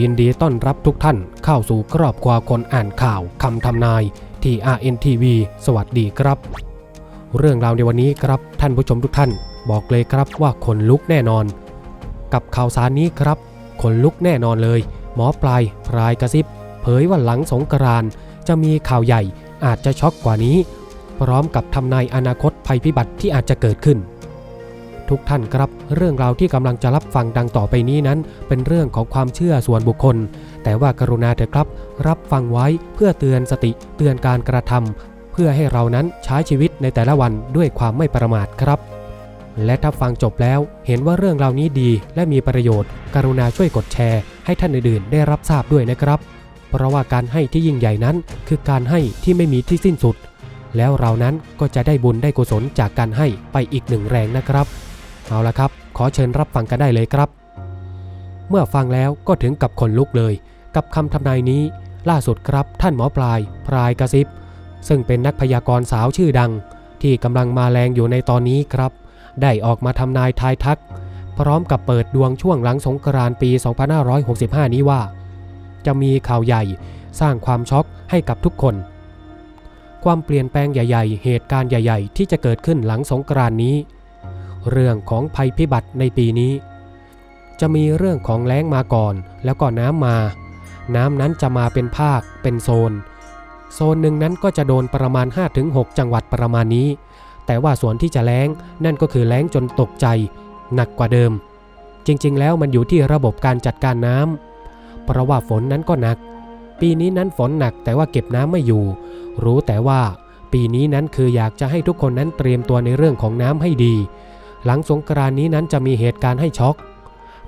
ยินดีต้อนรับทุกท่านเข้าสู่ครอบครัวคนอ่านข่าวคำทำนายที่ RNTV สวัสดีครับ เรื่องราวในวันนี้ครับท่านผู้ชมทุกท่าน บอกเลยครับว่าขนลุกแน่นอน กับข่าวสารนี้ครับขนลุกแน่นอนเลย หมอปลายพรายกระซิบ เผยว่าหลังสงกรานต์จะมีข่าวใหญ่อาจจะช็อกกว่านี้ พร้อมกับทำนายอนาคตภัยพิบัติที่อาจจะเกิดขึ้น ทุกท่านครับ เรื่องราวที่กำลังจะรับฟังดังต่อไปนี้นั้น เป็นเรื่องของความเชื่อส่วนบุคคล แต่ว่ากรุณาเถอะครับ รับฟังไว้เพื่อเตือนสติเตือนการกระทำเพื่อให้เรานั้นใช้ชีวิตในแต่ละวันด้วยความไม่ประมาทครับ และถ้าฟังจบแล้วเห็นว่าเรื่องราวนี้ดีและมีประโยชน์ กรุณาช่วยกดแชร์ ให้ท่านอื่นๆ ได้รับทราบด้วยนะครับ เพราะว่าการให้ที่ยิ่งใหญ่นั้น คือการให้ที่ไม่มีที่สิ้นสุดแล้วเรานั้นก็จะได้บุญได้กุศลจากการให้ไปอีกหนึ่งแรงนะครับ เอาละครับ ขอเชิญรับฟังกันได้เลยครับ เมื่อฟังแล้วก็ถึงกับขนลุกเลย กับคำทำนายนี้ ล่าสุดครับท่านหมอปลายพรายกระซิบ ซึ่งเป็นนักพยากรณ์สาวชื่อดัง ที่กำลังมาแรงอยู่ในตอนนี้ครับ ได้ออกมาทำนายทายทัก พร้อมกับเปิดดวงช่วงหลังสงกรานต์ปี 2565 นี้ว่า จะมีข่าวใหญ่สร้างความช็อกให้กับทุกคน ความเปลี่ยนแปลงใหญ่ ๆ เหตุการณ์ใหญ่ ๆ ที่จะเกิดขึ้นหลังสงกรานต์นี้ เรื่องของภัยพิบัติในปีนี้ จะมีเรื่องของแล้งมาก่อน แล้วก็น้ำมา น้ำนั้นจะมาเป็นภาค เป็นโซน โซนหนึ่งนั้นก็จะโดนประมาณ 5-6 จังหวัดประมาณนี้ แต่ว่าส่วนที่จะแล้งนั่นก็คือแล้งจนตกใจ หนักกว่าเดิม จริงๆ แล้วมันอยู่ที่ระบบการจัดการน้ำเพราะว่าฝนนั้นก็หนัก ปีนี้นั้นฝนหนักแต่ว่าเก็บน้ำไม่อยู่ รู้แต่ว่าปีนี้นั้นคืออยากจะให้ทุกคนนั้นเตรียมตัวในเรื่องของน้ำให้ดี หลังสงกรานนี้นั้นจะมีเหตุการณ์ให้ช็อก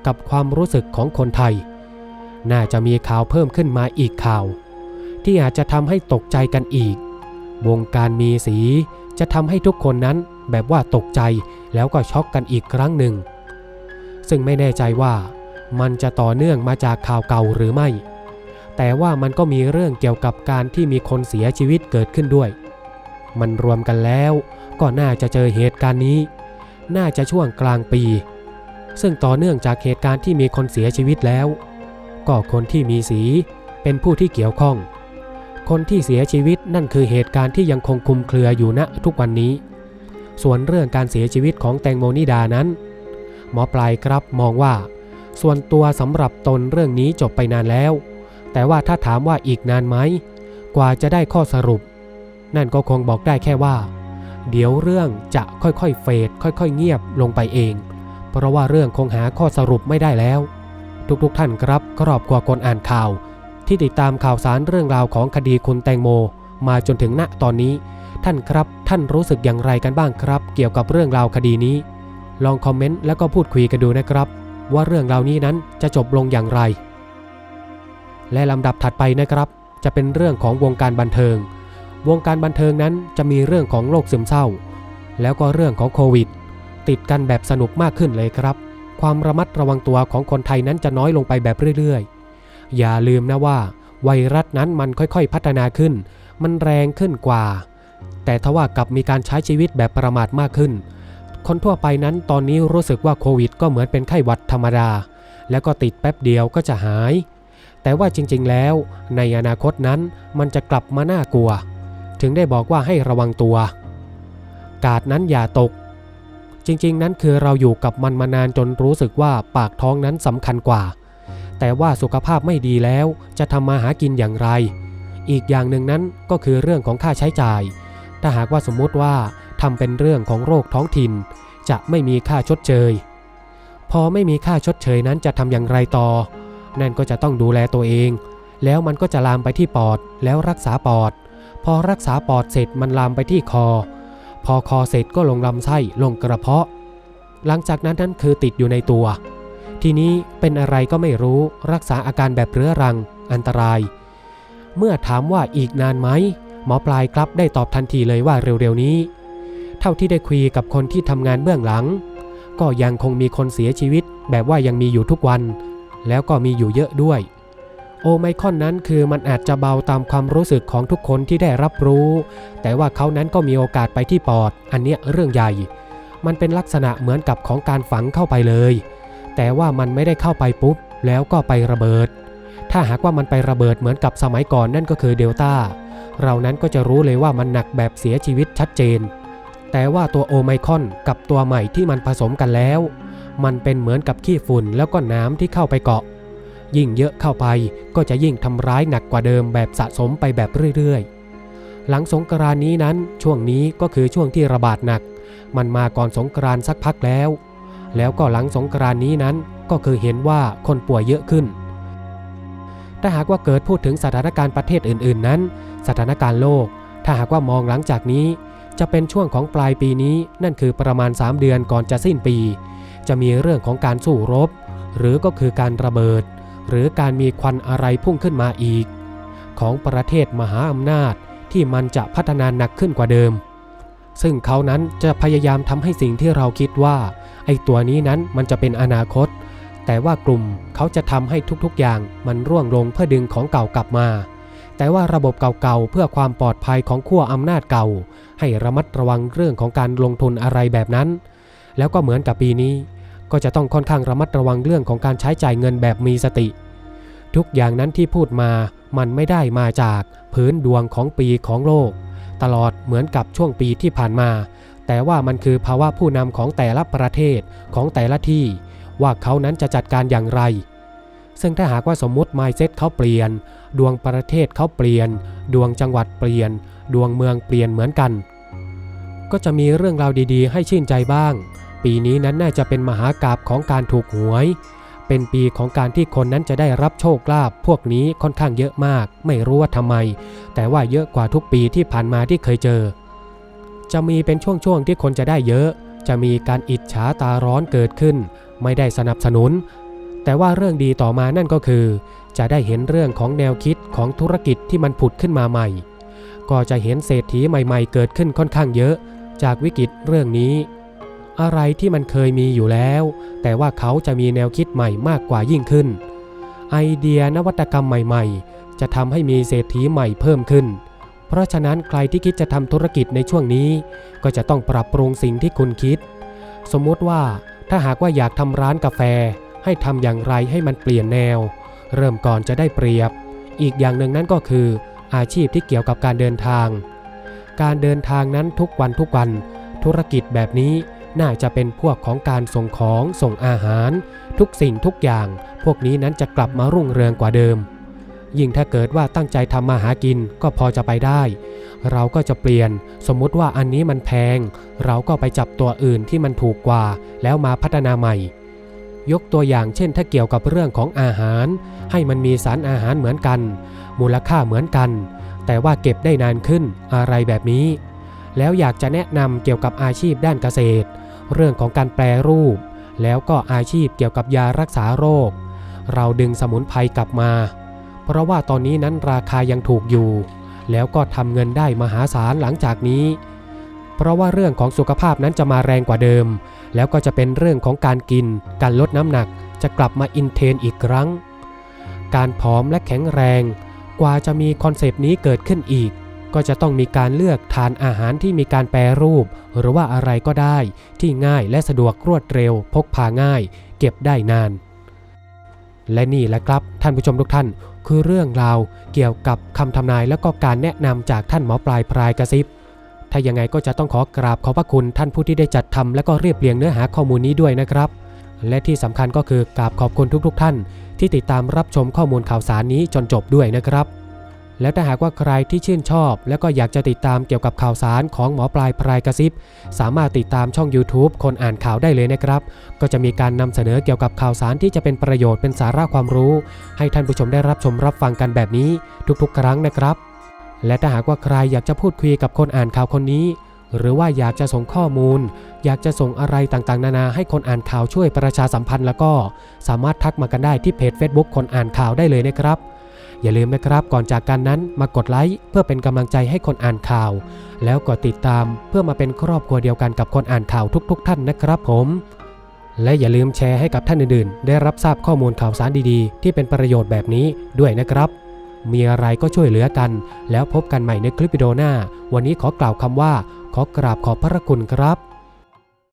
กับความรู้สึกของคนไทย น่าจะมีข่าวเพิ่มขึ้นมาอีกข่าว ที่อาจจะทำให้ตกใจกันอีก วงการมีสีจะทำให้ทุกคนนั้นแบบว่าตกใจแล้วก็ช็อกกันอีกครั้งหนึ่ง ซึ่งไม่แน่ใจว่ามันจะต่อเนื่องมาจากข่าวเก่าหรือไม่ แต่ว่ามันก็มีเรื่องเกี่ยวกับการที่มีคนเสียชีวิตเกิดขึ้นด้วย มันรวมกันแล้วก็น่าจะเจอเหตุการณ์นี้ น่าจะช่วงกลางปี ซึ่งต่อเนื่องจากเหตุการณ์ที่มีคนเสียชีวิตแล้ว ก็คนที่มีสีเป็นผู้ที่เกี่ยวข้อง คนที่เสียชีวิตนั่นคือเหตุการณ์ที่ยังคงคุมเครืออยู่ณทุกวันนี้ ส่วนเรื่องการเสียชีวิตของแตงโมนิดานั้น หมอปลายครับมองว่า ส่วนตัวสำหรับตนเรื่องนี้จบไปนานแล้ว แต่ว่าถ้าถามว่าอีกนานไหมกว่าจะได้ข้อสรุป นั่นก็คงบอกได้แค่ว่า เดี๋ยวเรื่องจะค่อยๆเฟดค่อยๆ เงียบลงไปเอง เพราะว่าเรื่องคงหาข้อสรุปไม่ได้แล้ว ทุกๆท่านครับครอบครัวคนอ่านข่าว ที่ติดตามข่าวสารเรื่องราวของคดีคุณแตงโม มาจนถึงณตอนนี้ ท่านครับท่านรู้สึกอย่างไรกันบ้างครับ เกี่ยวกับเรื่องราวคดีนี้ ลองคอมเมนต์แล้วก็พูดคุยกันดูนะครับ ว่าเรื่องราวนี้นั้นจะจบลงอย่างไร และลำดับถัดไปนะครับ จะเป็นเรื่องของวงการบันเทิง วงการบันเทิงนั้นจะมีเรื่องของโรคซึมเศร้า แล้วก็เรื่องของโควิด ติดกันแบบสนุกมากขึ้นเลยครับ ความระมัดระวังตัวของคนไทยนั้นจะน้อยลงไปแบบเรื่อยๆ อย่าลืมนะว่า ไวรัสนั้นมันค่อยๆพัฒนาขึ้น มันแรงขึ้นกว่า แต่ทว่ากลับมีการใช้ชีวิตแบบประมาทมากขึ้น คนทั่วไปนั้นตอนนี้รู้สึกว่าโควิด ก็เหมือนเป็นไข้หวัดธรรมดา แล้วก็ติดแป๊บเดียวก็จะหาย แต่ว่าจริงๆแล้ว ในอนาคตนั้นมันจะกลับมาน่ากลัว ถึงได้บอกว่าให้ระวังตัว กาดนั้นอย่าตก จริงๆ นั้นคือเราอยู่กับมันมานานจนรู้สึกว่าปากท้องนั้นสำคัญกว่า แต่ว่าสุขภาพไม่ดีแล้วจะทำมาหากินอย่างไร อีกอย่างหนึ่งนั้นก็คือเรื่องของค่าใช้จ่าย ถ้าหากว่าสมมติว่าทำเป็นเรื่องของโรคท้องถิ่น จะไม่มีค่าชดเชย พอไม่มีค่าชดเชยนั้นจะทำอย่างไรต่อ นั่นก็จะต้องดูแลตัวเอง แล้วมันก็จะลามไปที่ปอดแล้วรักษาปอด อรักษาปอดเสร็จมันลามไปที่คอ พอคอเสร็จก็ลงลำไส้ลงกระเพาะ หลังจากนั้นนั่นคือติดอยู่ในตัว ทีนี้เป็นอะไรก็ไม่รู้รักษาอาการแบบเรื้อรัง อันตราย เมื่อถามว่าอีกนานไหมหมอปลายครับได้ตอบทันทีเลยว่าเร็วๆนี้ เท่าที่ได้คุยกับคนที่ทำงานเบื้องหลัง ก็ยังคงมีคนเสียชีวิตแบบว่ายังมีอยู่ทุกวัน แล้วก็มีอยู่เยอะด้วย โอไมคอนนั้นคือมันอาจจะเบาตามความรู้สึกของทุกคนที่ได้รับรู้ แต่ว่าเขานั้นก็มีโอกาสไปที่ปอด อันเนี้ยเรื่องใหญ่ มันเป็นลักษณะเหมือนกับของการฝังเข้าไปเลย แต่ว่ามันไม่ได้เข้าไปปุ๊บ แล้วก็ไประเบิด ถ้าหากว่ามันไประเบิดเหมือนกับสมัยก่อนนั่นก็คือเดลต้า เรานั้นก็จะรู้เลยว่ามันหนักแบบเสียชีวิตชัดเจน แต่ว่าตัวโอไมคอนกับตัวใหม่ที่มันผสมกันแล้ว มันเป็นเหมือนกับขี้ฝุ่นแล้วก็น้ำที่เข้าไปเกาะ ยิ่งเยอะเข้าไปก็จะยิ่งทำร้ายหนักกว่าเดิมแบบสะสมไปแบบเรื่อยๆ หลังสงกรานนี้นั้นช่วงนี้ก็คือช่วงที่ระบาดหนัก มันมาก่อนสงกรานสักพักแล้ว แล้วก็หลังสงกรานนี้นั้นก็คือเห็นว่าคนป่วยเยอะขึ้น ถ้าหากว่าเกิดพูดถึงสถานการณ์ประเทศอื่น ๆ นั้น สถานการณ์โลก ถ้าหากว่ามองหลังจากนี้ จะเป็นช่วงของปลายปีนี้นั่นคือประมาณ 3 เดือนก่อนจะสิ้นปี จะมีเรื่องของการสู้รบ หรือก็คือการระเบิด หรือการมีควันอะไรพุ่งขึ้นมาอีก ของประเทศมหาอำนาจที่มันจะพัฒนาหนักขึ้นกว่าเดิม ซึ่งเขานั้นจะพยายามทำให้สิ่งที่เราคิดว่า ไอ้ตัวนี้นั้นมันจะเป็นอนาคต แต่ว่ากลุ่มเขาจะทำให้ทุกๆอย่างมันร่วงลงเพื่อดึงของเก่ากลับมา แต่ว่าระบบเก่าๆเพื่อความปลอดภัยของขั้วอำนาจเก่า ให้ระมัดระวังเรื่องของการลงทุนอะไรแบบนั้น แล้วก็เหมือนกับปีนี้ ก็จะต้องค่อนข้างระมัดระวังเรื่องของการใช้จ่ายเงินแบบมีสติ ทุกอย่างนั้นที่พูดมามันไม่ได้มาจากพื้นดวงของปีของโลก ตลอดเหมือนกับช่วงปีที่ผ่านมา แต่ว่ามันคือภาวะผู้นำของแต่ละประเทศของแต่ละที่ ว่าเขานั้นจะจัดการอย่างไร ซึ่งถ้าหากว่าสมมติ mindset เขาเปลี่ยน ดวงประเทศเขาเปลี่ยน ดวงจังหวัดเปลี่ยน ดวงเมืองเปลี่ยนเหมือนกัน ก็จะมีเรื่องราวดีๆ ให้ชื่นใจบ้าง ปีนี้นั้นน่าจะเป็นมหากราบของการถูกหวย เป็นปีของการที่คนนั้นจะได้รับโชคลาภพวกนี้ค่อนข้างเยอะมาก ไม่รู้ว่าทำไม แต่ว่าเยอะกว่าทุกปีที่ผ่านมาที่เคยเจอ จะมีเป็นช่วงๆที่คนจะได้เยอะ จะมีการอิจฉาตาร้อนเกิดขึ้น ไม่ได้สนับสนุน แต่ว่าเรื่องดีต่อมานั่นก็คือ จะได้เห็นเรื่องของแนวคิดของธุรกิจที่มันผุดขึ้นมาใหม่ ก็จะเห็นเศรษฐีใหม่ ๆ เกิดขึ้นค่อนข้างเยอะ จากวิกฤตเรื่องนี้ อะไรที่มันเคยมีอยู่แล้ว แต่ว่าเขาจะมีแนวคิดใหม่มากกว่ายิ่งขึ้น ไอเดียนวัตกรรมใหม่ๆ จะทำให้มีเศรษฐีใหม่เพิ่มขึ้น เพราะฉะนั้นใครที่คิดจะทำธุรกิจในช่วงนี้ ก็จะต้องปรับปรุงสิ่งที่คุณคิด สมมติว่าถ้าหากว่าอยากทำร้านกาแฟ ให้ทำอย่างไรให้มันเปลี่ยนแนว เริ่มก่อนจะได้เปรียบ อีกอย่างหนึ่งนั้นก็คือ อาชีพที่เกี่ยวกับการเดินทาง การเดินทางนั้นทุกวันทุกวัน ธุรกิจแบบนี้ น่าจะเป็นพวกของการส่งของส่งอาหาร ทุกสิ่งทุกอย่าง พวกนี้นั้นจะกลับมารุ่งเรืองกว่าเดิม ยิ่งถ้าเกิดว่าตั้งใจทำมาหากินก็พอจะไปได้ เราก็จะเปลี่ยน สมมุติว่าอันนี้มันแพง เราก็ไปจับตัวอื่นที่มันถูกกว่า แล้วมาพัฒนาใหม่ ยกตัวอย่างเช่น ถ้าเกี่ยวกับเรื่องของอาหาร ให้มันมีสารอาหารเหมือนกัน มูลค่าเหมือนกัน แต่ว่าเก็บได้นานขึ้นอะไรแบบนี้ แล้วอยากจะแนะนำเกี่ยวกับอาชีพด้านเกษตร เรื่องของการแปรรูป แล้วก็อาชีพเกี่ยวกับยารักษาโรค เราดึงสมุนไพรกลับมา เพราะว่าตอนนี้นั้นราคายังถูกอยู่ แล้วก็ทำเงินได้มหาศาลหลังจากนี้ เพราะว่าเรื่องของสุขภาพนั้นจะมาแรงกว่าเดิม แล้วก็จะเป็นเรื่องของการกิน การลดน้ำหนักจะกลับมาอินเทนอีกครั้ง การผอมและแข็งแรง กว่าจะมีคอนเซปต์นี้เกิดขึ้นอีก ก็จะต้องมีการเลือกทานอาหารที่มีการแปรรูป หรือว่าอะไรก็ได้ ที่ง่ายและสะดวกรวดเร็ว พกพาง่าย เก็บได้นาน และนี่แหละครับท่านผู้ชมทุกท่าน คือเรื่องราวเกี่ยวกับคำทำนายและก็การแนะนำจากท่านหมอปลายพรายกระซิบถ้ายังไงก็จะต้องขอกราบขอบพระคุณท่านผู้ที่ได้จัดทำและก็เรียบเรียงเนื้อหาข้อมูลนี้ด้วยนะครับ และที่สำคัญก็คือกราบขอบคุณทุกๆท่าน ที่ติดตามรับชมข้อมูลข่าวสารนี้จนจบด้วยนะครับ แล้วถ้าหากว่าใครที่ชื่นชอบ และก็อยากจะติดตามเกี่ยวกับข่าวสารของหมอปลายพรายกระซิบ สามารถติดตามช่อง YouTube คนอ่านข่าวได้เลยนะครับ ก็จะมีการนำเสนอเกี่ยวกับข่าวสารที่จะเป็นประโยชน์เป็นสาระความรู้ ให้ท่านผู้ชมได้รับชมรับฟังกันแบบนี้ทุกๆ ครั้งนะครับ และถ้าหากว่าใครอยากจะพูดคุยกับคนอ่านข่าวคนนี้ หรือว่าอยากจะส่งข้อมูล อยากจะส่งอะไรต่างๆ นานาให้คนอ่านข่าวช่วยประชาสัมพันธ์แล้วก็ สามารถทักมากันได้ที่เพจ Facebook คนอ่านข่าวได้เลยนะครับ อย่าลืมนะครับก่อนจากกันนั้นมากดไลค์เพื่อเป็นกำลังใจให้คนอ่านข่าว แล้วกดติดตามเพื่อมาเป็นครอบครัวเดียวกันกับคนอ่านข่าวทุกๆท่านนะครับผม และอย่าลืมแชร์ให้กับท่านอื่นๆ ได้รับทราบข้อมูลข่าวสารดีๆ ที่เป็นประโยชน์แบบนี้ด้วยนะครับ มีอะไรก็ช่วยเหลือกัน แล้วพบกันใหม่ในคลิปวิดีโอหน้า วันนี้ขอกล่าวคำว่า ขอกราบขอบพระคุณครับ